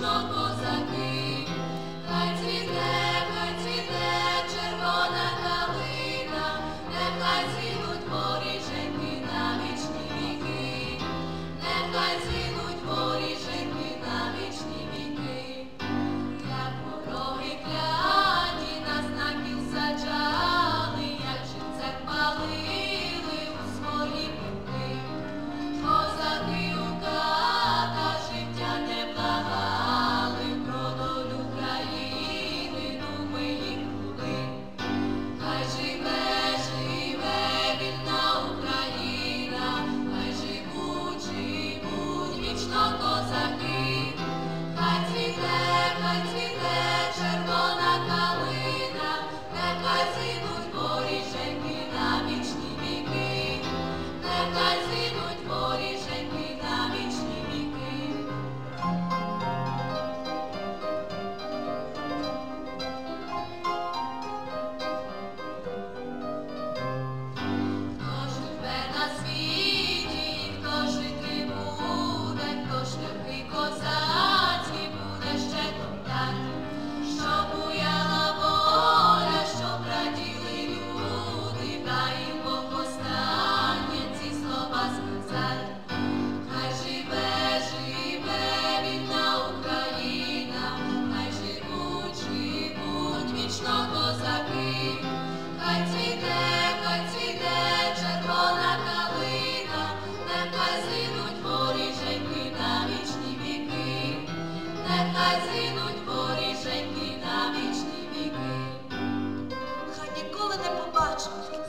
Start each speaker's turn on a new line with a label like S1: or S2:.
S1: Krishna. нехай згинуть порішеньки на вічні віки.
S2: Хай ніколи не побачить.